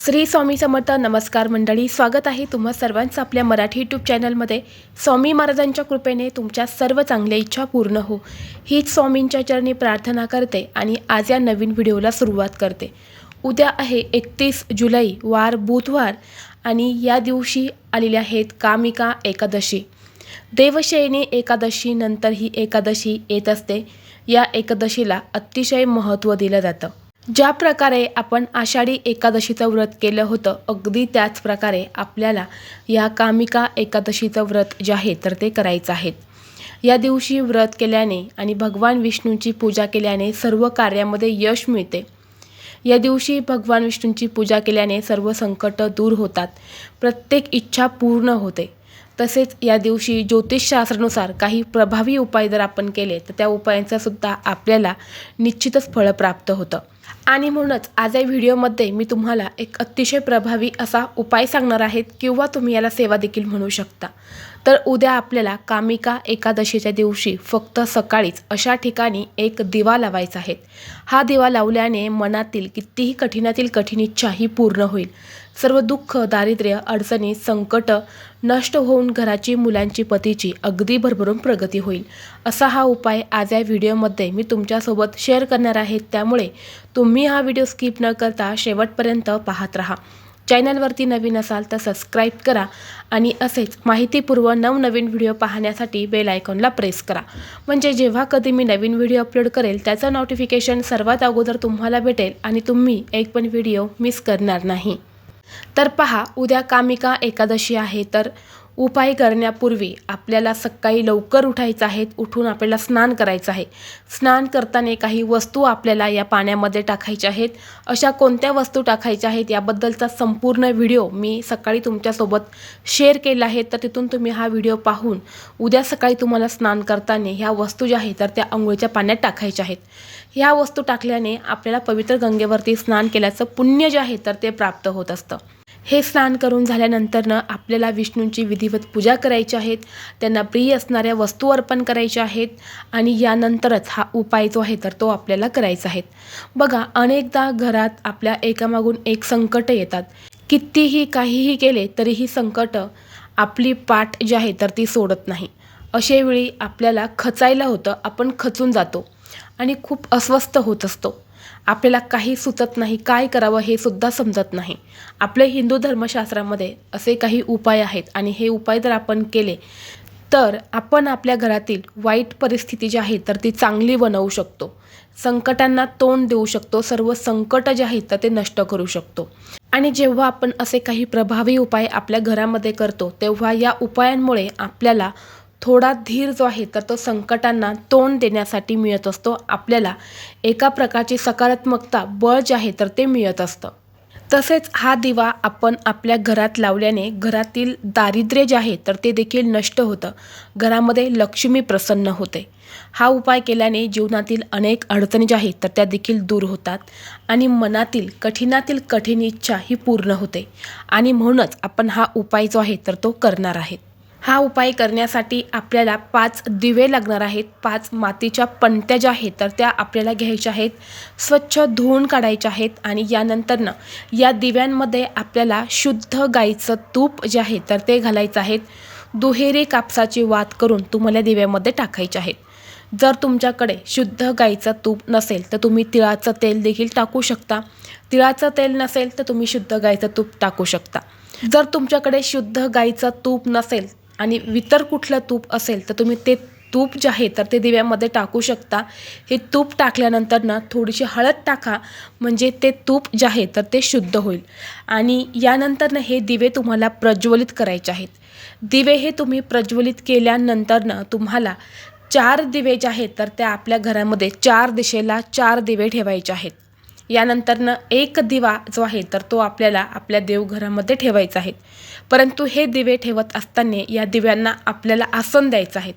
श्री स्वामी समर्थ नमस्कार मंडळी स्वागत आहे तुम्हा सर्वांचं आपल्या मराठी यूट्यूब चॅनलमध्ये स्वामी महाराजांच्या कृपेने तुमच्या सर्व चांगल्या इच्छा पूर्ण हो. हीच स्वामींच्या चरणी प्रार्थना करते आणि आज या नवीन व्हिडिओला सुरुवात करते. उद्या आहे एकतीस जुलै वार बुधवार आणि या दिवशी आलेल्या आहेत कामिका एकादशी. देवशयनी एकादशी नंतर ही एकादशी येत असते. या एकादशीला अतिशय महत्त्व दिलं जातं. ज्या प्रकारे आपण आषाढी एकादशीचं व्रत केलं होतं अगदी त्याच प्रकारे आपल्याला या कामिका एकादशीचं व्रत जे आहे तर ते करायचं आहे. या दिवशी व्रत केल्याने आणि भगवान विष्णूंची पूजा केल्याने सर्व कार्यामध्ये यश मिळते. या दिवशी भगवान विष्णूंची पूजा केल्याने सर्व संकट दूर होतात. प्रत्येक इच्छा पूर्ण होते. तसेच या दिवशी ज्योतिषशास्त्रानुसार काही प्रभावी उपाय जर आपण केले तर त्या उपायांचा सुद्धा आपल्याला निश्चितच फळ प्राप्त होतं. आणि म्हणूनच आज या व्हिडिओमध्ये मी तुम्हाला एक अतिशय प्रभावी असा उपाय सांगणार आहेत किंवा तुम्ही याला सेवा देखील म्हणू शकता. तर उद्या आपल्याला कामिका एकादशीच्या दिवशी फक्त सकाळीच अशा ठिकाणी एक दिवा लावायचा आहे. हा दिवा लावल्याने मनातील कितीही कठीणातील कठीण इच्छा ही पूर्ण होईल. सर्व दुःख दारिद्र्य अडचणी संकट नष्ट होऊन घराची मुलांची पतीची अगदी भरभरून प्रगती होईल. असा हा उपाय आज या व्हिडिओमध्ये मी तुमच्यासोबत शेअर करणार आहे. त्यामुळे तुम्ही हा व्हिडिओ स्किप न करता शेवटपर्यंत पाहत राहा. चॅनलवरती नवीन असाल तर सबस्क्राईब करा आणि असेच माहितीपूर्व नवनवीन व्हिडिओ पाहण्यासाठी बेल आयकॉनला प्रेस करा. म्हणजे जेव्हा कधी मी नवीन व्हिडिओ अपलोड करेल त्याचं नोटिफिकेशन सर्वात अगोदर तुम्हाला भेटेल आणि तुम्ही एक पण व्हिडिओ मिस करणार नाही. तर पहा उद्या कामिका एकादशी आहे तर उपाय करण्यापूर्वी आपल्याला सकाळी लवकर उठायचं आहे उठून आपल्याला स्नान करायचं आहे. स्नान करताना काही वस्तू आपल्याला या पाण्यामध्ये टाकायच्या आहेत. अशा कोणत्या वस्तू टाकायच्या आहेत याबद्दलचा संपूर्ण व्हिडिओ मी सकाळी तुमच्यासोबत शेअर केला आहे. तर तिथून तुम्ही हा व्हिडिओ पाहून उद्या सकाळी तुम्हाला स्नान करताना ह्या वस्तू ज्या आहेत तर त्या आंघोळीच्या पाण्यात टाकायच्या आहेत. ह्या वस्तू टाकल्याने आपल्याला पवित्र गंगेवरती स्नान केल्याचं पुण्य जे आहे तर ते प्राप्त होत असतं. हे स्नान करून झाल्यानंतरनं आपल्याला विष्णूंची विधिवत पूजा करायची आहेत त्यांना प्रिय असणाऱ्या वस्तू अर्पण करायच्या आहेत आणि यानंतरच हा उपाय जो आहे तर तो आपल्याला करायचा आहे. बघा अनेकदा घरात आपल्या एकामागून एक संकट येतात. कितीही काहीही केले तरीही संकट आपली पाठ जी आहे तर ती सोडत नाही. अशेवेळी आपल्याला खचायला होतं आपण खचून जातो आणि खूप अस्वस्थ होत असतो. आपल्याला काही सुचत नाही काय करावं हे सुद्धा समजत नाही. आपले हिंदू धर्मशास्त्रामध्ये असे काही उपाय आहेत आणि हे उपाय जर आपण केले तर आपण आपल्या घरातील वाईट परिस्थिती जी आहे तर ती चांगली बनवू शकतो. संकटांना तोंड देऊ शकतो. सर्व संकट जे आहेत तर ते नष्ट करू शकतो. आणि जेव्हा आपण असे काही प्रभावी उपाय आपल्या घरामध्ये करतो तेव्हा या उपायांमुळे आपल्याला थोडा धीर जो आहे तर तो संकटांना तोंड देण्यासाठी मिळत असतो. आपल्याला एका प्रकारची सकारात्मकता बळ जे आहे तर ते मिळत असतं. तसेच हा दिवा आपण आपल्या घरात लावल्याने घरातील दारिद्र्य जे आहे तर ते देखील नष्ट होतं. घरामध्ये लक्ष्मी प्रसन्न होते. हा उपाय केल्याने जीवनातील अनेक अडचणी ज्या आहेत तर त्या देखील दूर होतात आणि मनातील कठीणातील कठीण इच्छा ही पूर्ण होते. आणि म्हणूनच आपण हा उपाय जो आहे तर तो करणार आहेत. हा उपाय करण्यासाठी आपल्याला पाच दिवे लागणार आहेत. पाच मातीच्या पणत्या ज्या आहेत तर त्या आपल्याला घ्यायच्या आहेत. स्वच्छ धुवून काढायच्या आहेत आणि यानंतरनं या दिव्यांमध्ये आपल्याला शुद्ध गाईचं तूप जे आहे तर ते घालायचं आहेत. दुहेरी कापसाची वात करून तुम्हाला दिव्यामध्ये टाकायचे आहेत. जर तुमच्याकडे शुद्ध गाईचं तूप नसेल तर तुम्ही तिळाचं तेल देखील टाकू शकता. तिळाचं तेल नसेल तर तुम्ही शुद्ध गाईचं तूप टाकू शकता. जर तुमच्याकडे शुद्ध गाईचं तूप नसेल आणि इतर कुठलं तूप असेल तर तुम्ही ते तूप जे आहे तर ते दिव्यामध्ये टाकू शकता. हे तूप टाकल्यानंतर ना थोडीशी हळद टाका म्हणजे ते तूप जे आहे तर ते शुद्ध होईल. आणि यानंतरनं हे दिवे तुम्हाला प्रज्वलित करायचे आहेत. दिवे हे तुम्ही प्रज्वलित केल्यानंतरनं तुम्हाला चार दिवे जे आहेत तर त्या आपल्या घरामध्ये चार दिशेला चार दिवे ठेवायचे आहेत. यानंतरनं एक दिवा जो आहे तर तो आपल्याला आपल्या देवघरामध्ये ठेवायचा आहे. परंतु हे दिवे ठेवत असताना या दिव्यांना आपल्याला आसन द्यायचं आहे.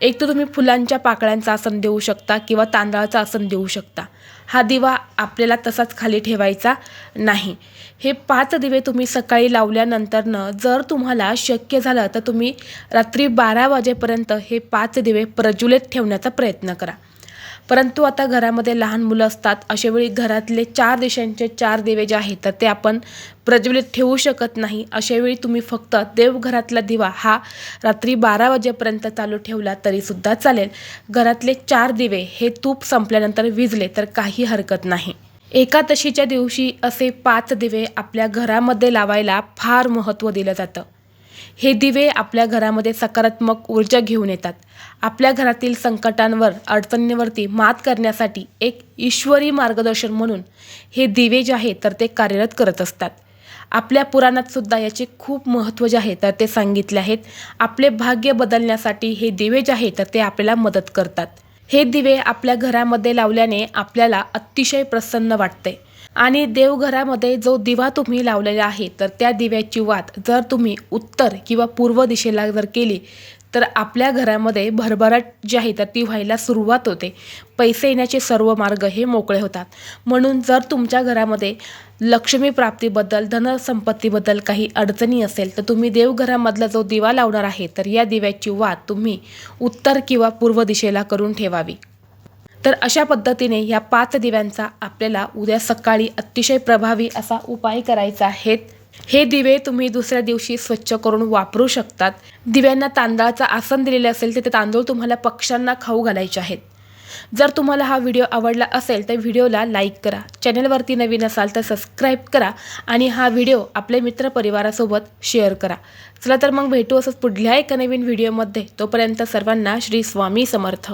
एक तर तुम्ही फुलांच्या पाकळ्यांचं आसन देऊ शकता किंवा तांदळाचं आसन देऊ शकता. हा दिवा आपल्याला तसाच खाली ठेवायचा नाही. हे पाच दिवे तुम्ही सकाळी लावल्यानंतरनं जर तुम्हाला शक्य झालं तर तुम्ही रात्री बारा वाजेपर्यंत हे पाच दिवे प्रज्वलित ठेवण्याचा प्रयत्न करा. परंतु आता घरामध्ये लहान मुलं असतात अशावेळी घरातले चार दिशांचे चार दिवे जे आहेत तर ते आपण प्रज्वलित ठेवू शकत नाही. अशावेळी तुम्ही फक्त देवघरातला दिवा हा रात्री बारा वाजेपर्यंत चालू ठेवला तरीसुद्धा चालेल. घरातले चार दिवे हे तूप संपल्यानंतर विजले तर काही हरकत नाही. एकादशीच्या दिवशी असे पाच दिवे आपल्या घरामध्ये लावायला फार महत्त्व दिलं जातं. हे दिवे आपल्या घरामध्ये सकारात्मक ऊर्जा घेऊन येतात. आपल्या घरातील संकटांवर अडचणींवरती मात करण्यासाठी एक ईश्वरी मार्गदर्शन म्हणून हे दिवे जे आहे तर ते कार्यरत करत असतात. आपल्या पुराणात सुद्धा याचे खूप महत्त्व जे आहे तर ते सांगितले आहेत. आपले भाग्य बदलण्यासाठी हे दिवे जे आहे तर ते आपल्याला मदत करतात. हे दिवे आपल्या घरामध्ये लावल्याने आपल्याला अतिशय प्रसन्न वाटते. आणि देवघरामध्ये जो दिवा तुम्ही लावलेला आहे तर त्या दिव्याची वात जर तुम्ही उत्तर किंवा पूर्व दिशेला जर केली तर आपल्या घरामध्ये भरभराट जी आहे तर ती व्हायला सुरुवात होते. पैसे येण्याचे सर्व मार्ग हे मोकळे होतात. म्हणून जर तुमच्या घरामध्ये लक्ष्मी प्राप्तीबद्दल धनसंपत्तीबद्दल काही अडचणी असेल तर तुम्ही देवघरामधला जो दिवा लावणार आहे तर या दिव्याची वात तुम्ही उत्तर किंवा पूर्व दिशेला करून ठेवावी. तर अशा पद्धतीने या पाच दिव्यांचा आपल्याला उद्या सकाळी अतिशय प्रभावी असा उपाय करायचा आहे हे दिवे तुम्ही दुसऱ्या दिवशी स्वच्छ करून वापरू शकतात. दिव्यांना तांदळाचं आसन दिलेले असेल तर ते तांदूळ तुम्हाला पक्ष्यांना खाऊ घालायचे आहेत. जर तुम्हाला हा व्हिडिओ आवडला असेल तर व्हिडिओला लाईक करा. चॅनलवरती नवीन असाल तर सबस्क्राईब करा आणि हा व्हिडिओ आपल्या मित्रपरिवारासोबत शेअर करा. चला तर मग भेटू असंच पुढल्या एका नवीन व्हिडिओमध्ये. तोपर्यंत सर्वांना श्री स्वामी समर्थ.